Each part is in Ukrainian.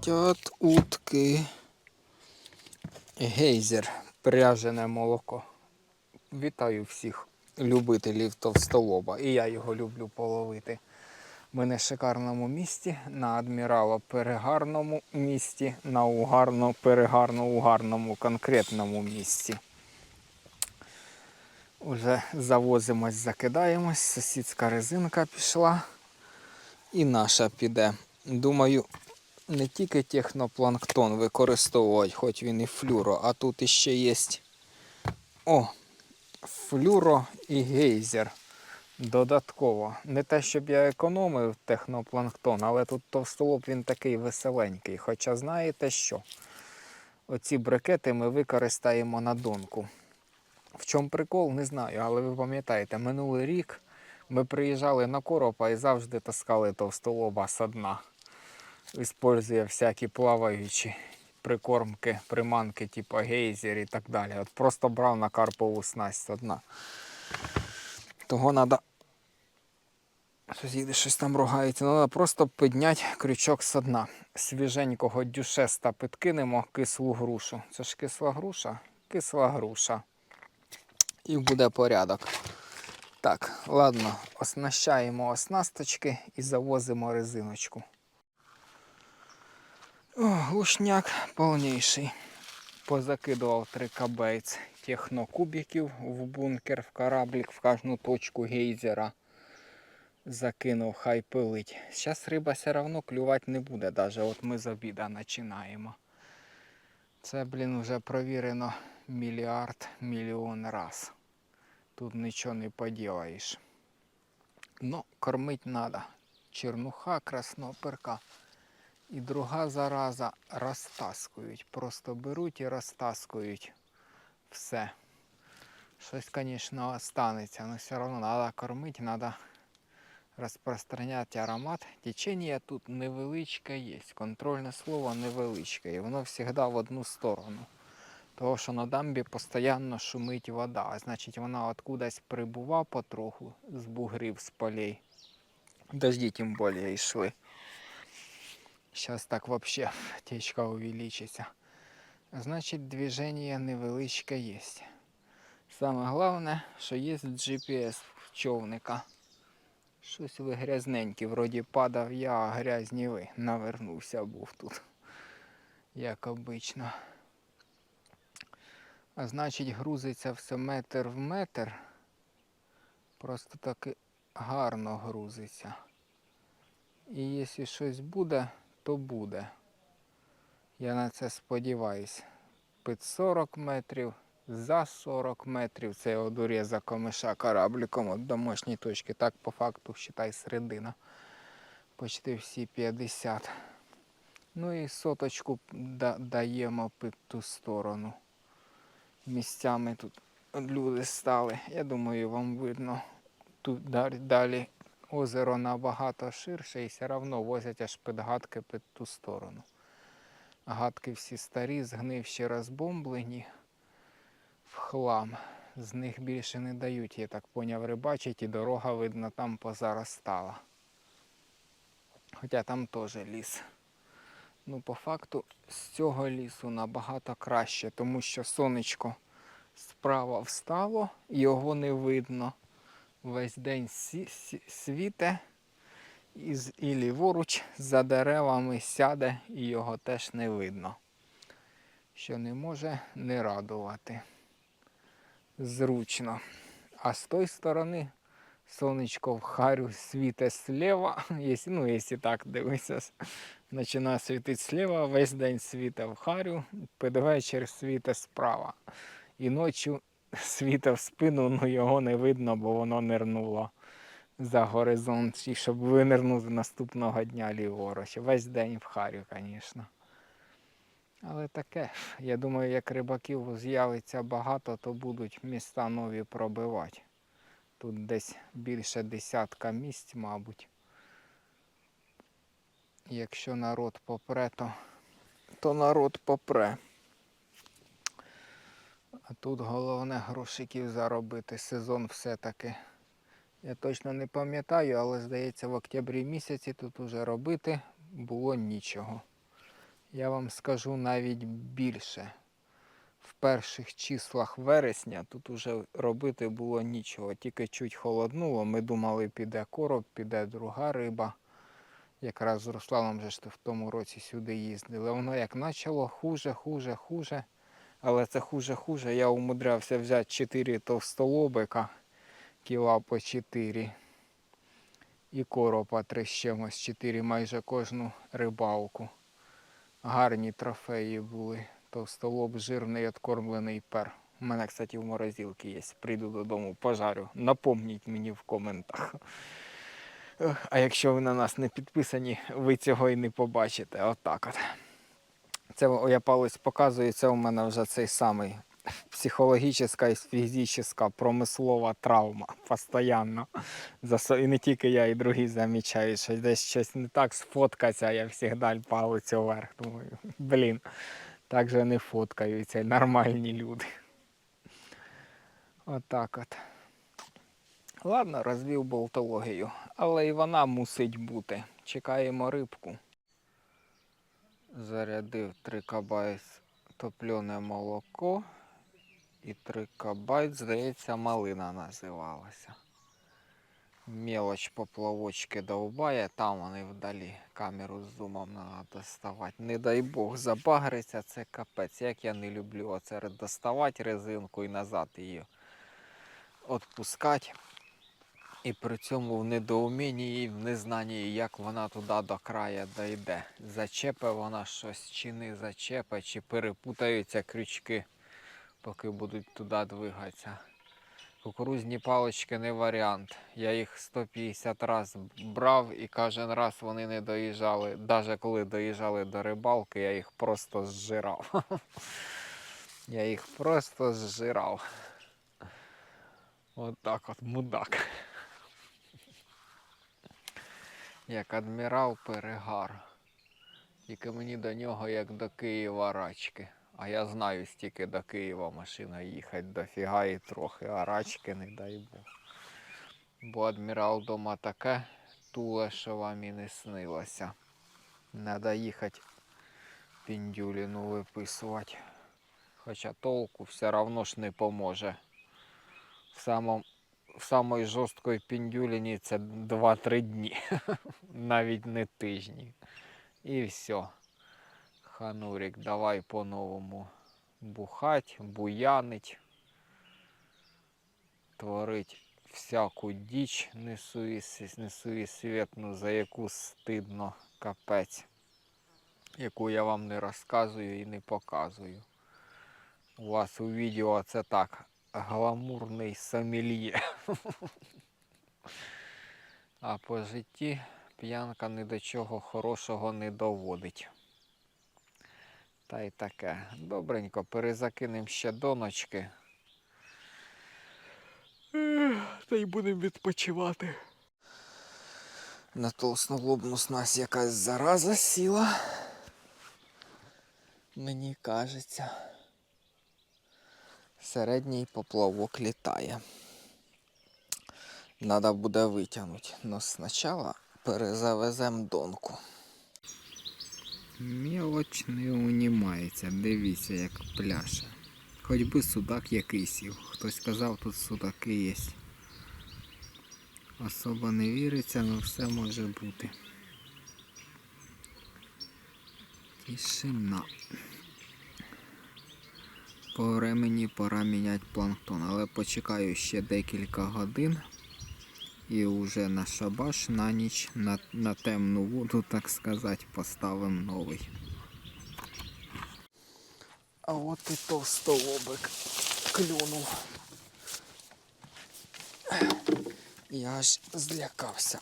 Летять утки. Гейзер, пряжене молоко. Вітаю всіх любителів товстолоба. І я його люблю половити. Ми на шикарному місці, на адмірало перегарному місці, на угарно перегарно угарному конкретному місці. Уже завозимось, закидаємось, сусідська резинка пішла і наша піде. Думаю, не тільки технопланктон використовувати, хоч він і флюро, а тут іще є о, флюро і гейзер. Додатково. Не те, щоб я економив технопланктон, але тут товстолоб він такий веселенький. Хоча знаєте що? Оці брикети ми використаємо на донку. В чому прикол, не знаю, але ви пам'ятаєте, минулий рік ми приїжджали на коропа і завжди таскали товстолоба со дна. Іспользує всякі плаваючі прикормки, приманки, типу гейзер і так далі. От просто брав на карпову снасть со дна. Того треба. Сусіди щось там ругаються. Треба просто підняти крючок со дна. Свіженького дюшеста підкинемо кислу грушу. Це ж кисла груша? Кисла груша. І буде порядок. Так, ладно, оснащаємо оснасточки і завозимо резиночку. О, глушняк повніший. Позакидував три кабейць технокубиків в бункер, в кораблік, в кожну точку гейзера. Закинув, хай пилить. Зараз риба все одно клювати не буде, навіть от ми з обіда починаємо. Це, блін, вже провірено мільярд мільйон раз. Тут нічого не поділаєш. Ну, кормить треба. Чернуха, красноперка. І друга зараза розтаскують. Просто беруть і розтаскують все. Щось, звісно, останеться, але все одно треба кормити, треба розпространяти аромат. Течення тут невеличке є. Контрольне слово невеличке. І воно завжди в одну сторону. Того, що на дамбі постійно шумить вода. Значить вона откудась прибула потроху з бугрів, з полей. Дожді тим більше йшли. Сейчас так вообще течка увеличится. Значить, движение невеличке є. Саме головне, що є GPS в човника. Щось ви грязненькі, вроді падав я, а грязні ви. Навернувся був тут. Як обично. А значить, грузиться все метр в метр. Просто таки гарно грузиться. І якщо щось буде, то буде. Я на це сподіваюсь. Під 40 метрів, за 40 метрів це от уріза комиша корабликом від домашньої точки. Так по факту, считай, середина. Почти всі 50. Ну і соточку да- даємо під ту сторону. Місцями тут люди стали. Я думаю, вам видно. Тут далі озеро набагато ширше і все одно возять аж під гадки під ту сторону. Гадки всі старі, згнивші розбомблені в хлам. З них більше не дають, я так поняв, рибачить, і дорога, видно, там позаростала. Хоча там теж ліс. Ну, по факту, з цього лісу набагато краще, тому що сонечко справа встало, його не видно весь день сі- сі- світе і, і ліворуч за деревами сяде і його теж не видно. Що не може не радувати. Зручно. А з тої сторони сонечко в харю світе слева. Якщо, ну, якщо так дивитися, починає світити слева, весь день світе в харю, під вечір світе справа. І ночі світа в спину, ну його не видно, бо воно нирнуло за горизонт. І щоб винирнути наступного дня ліворуч. Весь день в харю, звісно. Але таке, ж, я думаю, як рибаків з'явиться багато, то будуть міста нові пробивати. Тут десь більше десятка місць, мабуть. Якщо народ попре, то, то народ попре. А тут головне грошиків заробити. Сезон все-таки. Я точно не пам'ятаю, але здається, в октябрі місяці тут уже робити було нічого. Я вам скажу навіть більше. В перших числах вересня тут уже робити було нічого, тільки чуть холоднуло. Ми думали, піде короб, піде друга риба. Якраз з Русланом же в тому році сюди їздили. Воно як почало хуже, хуже, хуже. Але це хуже, хуже. Я умудрявся взяти 4 товстолобика, кіла по 4. І коропа 3 з чимось, 4 майже кожну рибалку. Гарні трофеї були. Товстолоб жирний, откормлений пер. У мене, кстати, в морозилці є. Прийду додому, пожарю. Напомніть мені в коментах. А якщо ви на нас не підписані, ви цього і не побачите. Отак от. Це я палець показую, це у мене вже цей самий психологічна і фізична промислова травма. Постоянно. І не тільки я, і другі замічають, що десь щось не так сфоткаться, я завжди палець вверх. Думаю, блін, так же не фоткаються нормальні люди. Отак от. Ладно, розвів болтологію, але і вона мусить бути. Чекаємо рибку. Зарядив 3 кабайт топлене молоко і 3 кабайт, здається, малина називалася. Мелоч поплавочки довбає, там вони вдалі. Камеру з зумом треба доставати. Не дай Бог забагриться, це капець. Як я не люблю оце доставати резинку і назад її відпускати. І при цьому в недоумінні і в незнанні, як вона туди до краю дійде. Зачепе вона щось, чи не зачепе, чи перепутаються крючки, поки будуть туди двигатися. Кукурузні палички не варіант. Я їх 150 разів брав і кожен раз вони не доїжджали. Навіть коли доїжджали до рибалки, я їх просто зжирав. Я їх просто зжирав. От так от мудак. Як адмірал перегар. Тільки мені до нього як до Києва рачки. А я знаю стільки до Києва машина їхати дофіга і трохи, а рачки не дай Бог. Бо адмірал дома таке туле, що вам і не снилося. Надо їхати піндюліну виписувати. Хоча толку все равно ж не поможе. В самому самої жорсткої піндюліні це 2-3 дні, навіть не тижні. І все. Ханурик, давай по-новому бухать, буянить, творить всяку діч несуїс- несуєсвітну, за яку стидно капець, яку я вам не розказую і не показую. У вас у відео це так, гламурний сомельє. А по житті п'янка ні до чого хорошого не доводить. Та й таке. Добренько, перезакинемо ще доночки. Та й будемо відпочивати. На толстолобну снасть якась зараза сіла. Мені кажеться. Середній поплавок літає. Надо буде витягнути. Но спочатку перезавеземо донку. Мелоч не унімається, дивіться, як пляше. Хоч би судак який сів. Хтось сказав, тут судаки є. Особо не віриться, але все може бути. Тишина. По времені пора міняти планктон, але почекаю ще декілька годин. І вже на шабаш на ніч на, на темну воду, так сказати, поставимо новий. А от і товстолобик клюнув. Я аж злякався.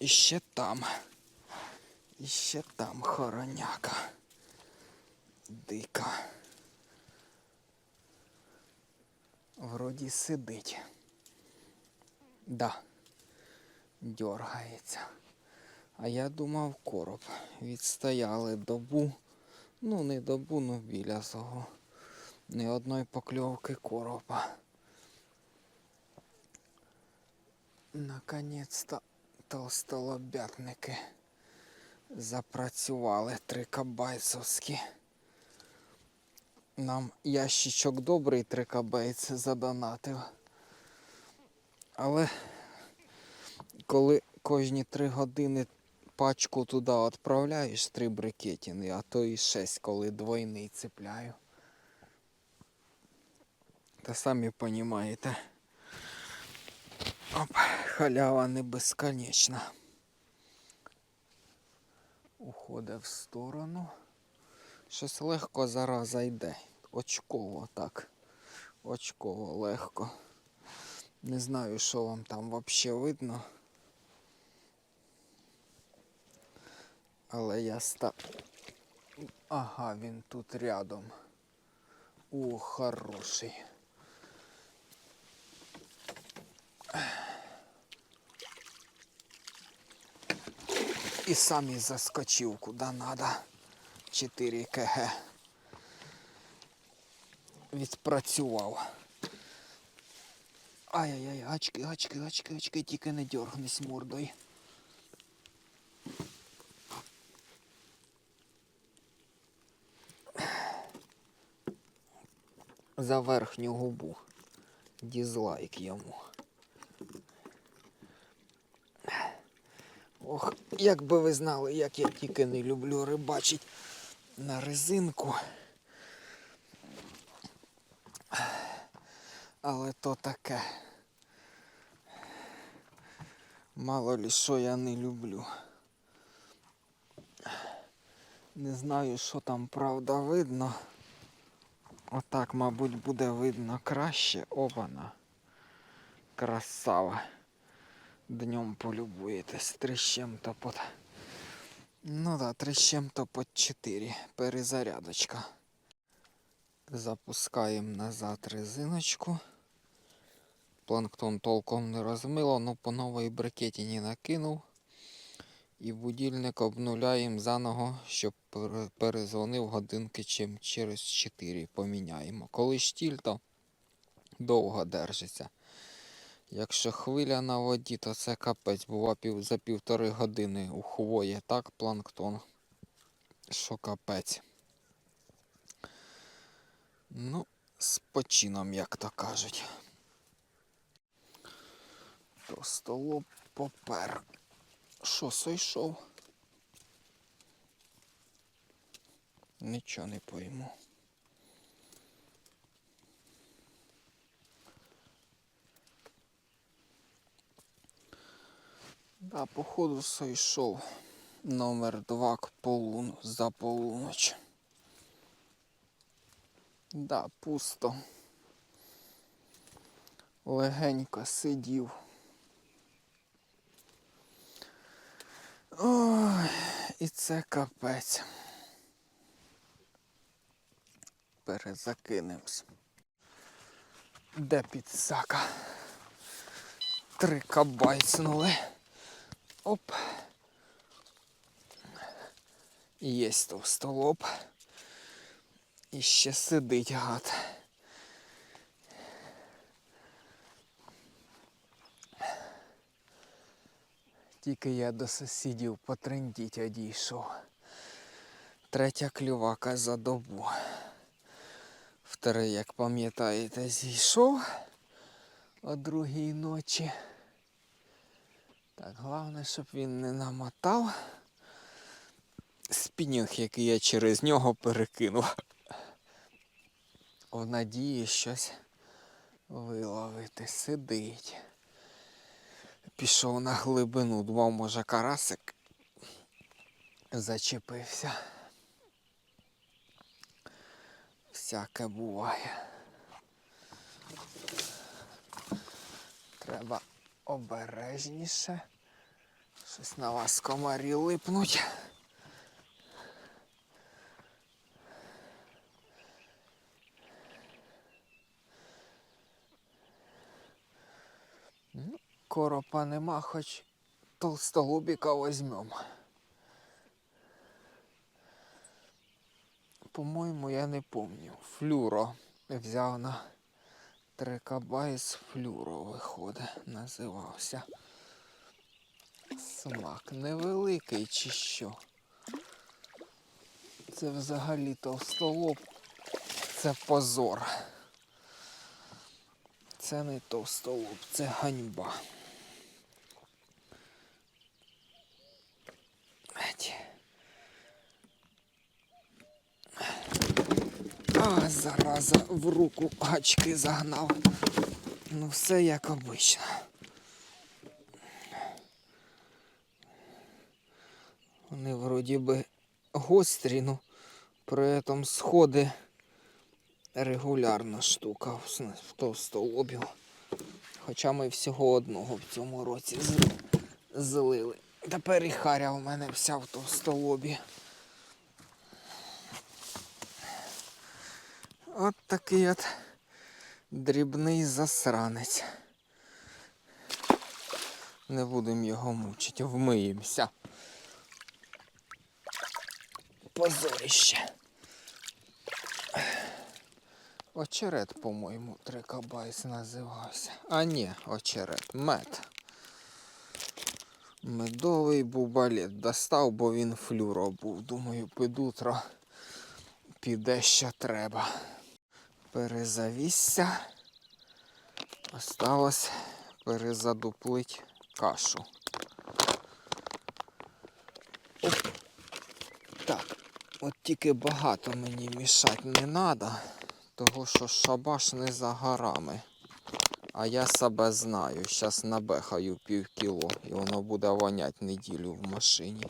І ще там. І ще там хороняка. Дика. Вроді сидить. Да. Дергається. А я думав короб. Відстояли добу. Ну, не добу, ну біля того. Ні одної покльовки короба. Наконец-то толстолобятники Запрацювали трикабайцовські. Нам ящичок добрий трикабейць задонатив. Але коли кожні три години пачку туди відправляєш, три брикетини, а то і шесть, коли двойний цепляю. Та самі розумієте. Оп, халява не безконечна. Уходить в сторону. Щось легко зараза йде. Очково так. Очково легко. Не знаю, що вам там взагалі видно. Але я ста. Ага, він тут рядом. О, хороший. І сам і заскочив куди надо. 4 кг. Відпрацював. Ай-яй-яй, очки, очки, очки, очки, тільки не дергнись мордою. За верхню губу. Дізлайк йому. Ох, як би ви знали, як я тільки не люблю рибачить на резинку. Але то таке. Мало лі що я не люблю. Не знаю, що там правда видно. Отак, мабуть, буде видно краще. Обана. Красава. Днем полюбуєтесь. З под. Ну да, три з чим-то под 4. Перезарядочка. Запускаємо назад резиночку. Планктон толком не розмило, но по новій брикетіні накинув. І будильник обнуляємо заново, щоб перезвонив годинки чим через 4 поміняємо. Коли штіль, то довго держиться. Якщо хвиля на воді, то це капець. Бува пів, за півтори години ухвоє так планктон, що капець. Ну, з почином, як то кажуть. То столоп попер. Що сойшов? Нічого не пойму. Да, походу сойшов номер 2 к полун за полуночь. Да, пусто. Легенько сидів. Ой, і це капець. Перезакинемось. Де підсака? Три кабайцнули. Оп. Єсть товстолоб. І ще сидить гад. Тільки я до сусідів потрендіть одійшов. Третя клювака за добу. Вторий, як пам'ятаєте, зійшов о другій ночі. Так, головне, щоб він не намотав спінінг, який я через нього перекинув. В надії щось виловити. Сидить. Пішов на глибину, два може карасик. Зачепився. Всяке буває. Треба обережніше. Щось на вас комарі липнуть. Ну, Коропа нема, хоч толстолобіка возьмем. По-моєму, я не помню. Флюро взяв на Трекабайс флюро виходить, називався. Смак невеликий чи що. Це взагалі товстолоб. Це позор. Це не товстолоб, це ганьба. Зараза, в руку гачки загнав. Ну, все як обично. Вони вроді би гострі, ну при этом сходи регулярна штука в товстолобів. Хоча ми всього одного в цьому році злили. Тепер і харя у мене вся в товстолобі. От такий от дрібний засранець. Не будемо його мучити, вмиємося. Позорище. Очерет, по-моєму, трикабайс називався. А ні, очерет, мед. Медовий бубалет достав, бо він флюро був. Думаю, під утро піде що треба. Перезавісся. Осталось перезадуплить кашу. Оп. Так, от тільки багато мені мішати не треба, того що шабаш не за горами. А я себе знаю, зараз набехаю пів кіло і воно буде вонять неділю в машині.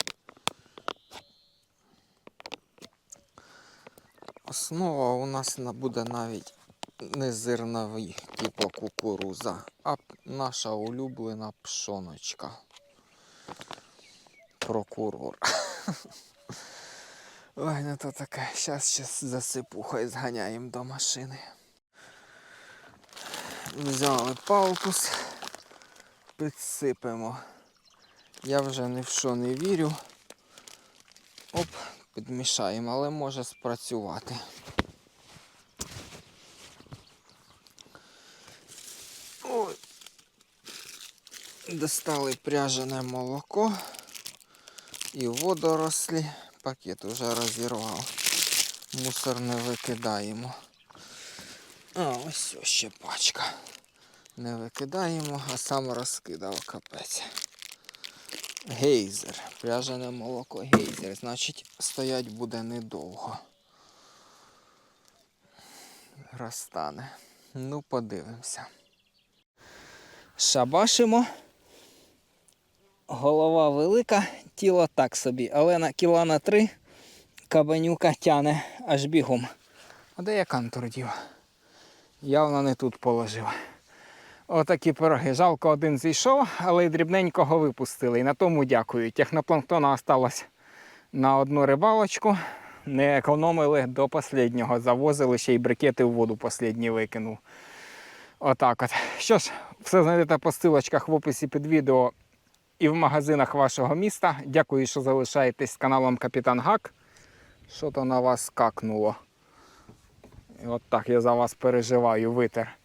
Основа у нас буде навіть не зерновий, типу кукуруза, а наша улюблена пшоночка. Прокурор. Ой, ну то таке. Щас щас засипу, хай зганяємо до машини. Взяли палкус, підсипемо. Я вже ні в що не вірю. Оп, підмішаємо, але може спрацювати. Ой. Достали пряжене молоко і водорослі. Пакет уже розірвав. Мусор не викидаємо. А, ось ще пачка. Не викидаємо, а сам розкидав капець. Гейзер. Пряжене молоко гейзер. Значить, стоять буде недовго. Розтане. Ну, подивимося. Шабашимо. Голова велика, тіло так собі, але на кіла на три кабанюка тяне аж бігом. А де я кантур дів? Явно не тут положив. Отакі пироги. Жалко, один зійшов, але й дрібненького випустили. І на тому дякую. Технопланктона осталось на одну рибалочку. Не економили до останнього. Завозили ще й брикети в воду останні викинув. Отак от. Що ж, все знайдете по ссылочках в описі під відео і в магазинах вашого міста. Дякую, що залишаєтесь з каналом Капітан Гак. Що то на вас какнуло. І от так я за вас переживаю, витер.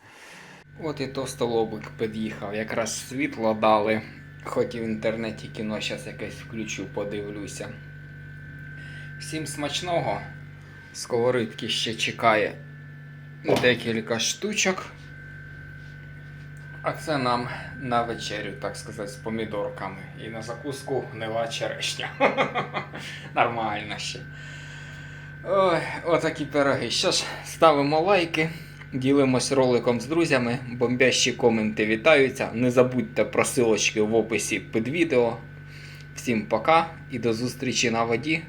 От і товстолобик під'їхав. Якраз світло дали. Хоч і в інтернеті кіно зараз якесь включу, подивлюся. Всім смачного. Сковоридки ще чекає декілька штучок. А це нам на вечерю, так сказати, з помідорками. І на закуску гнила черешня. Нормально ще. Ой, отакі пироги. Що ж, ставимо лайки, ділимось роликом з друзями, бомбящі коменти вітаються. Не забудьте про силочки в описі під відео. Всім пока і до зустрічі на воді.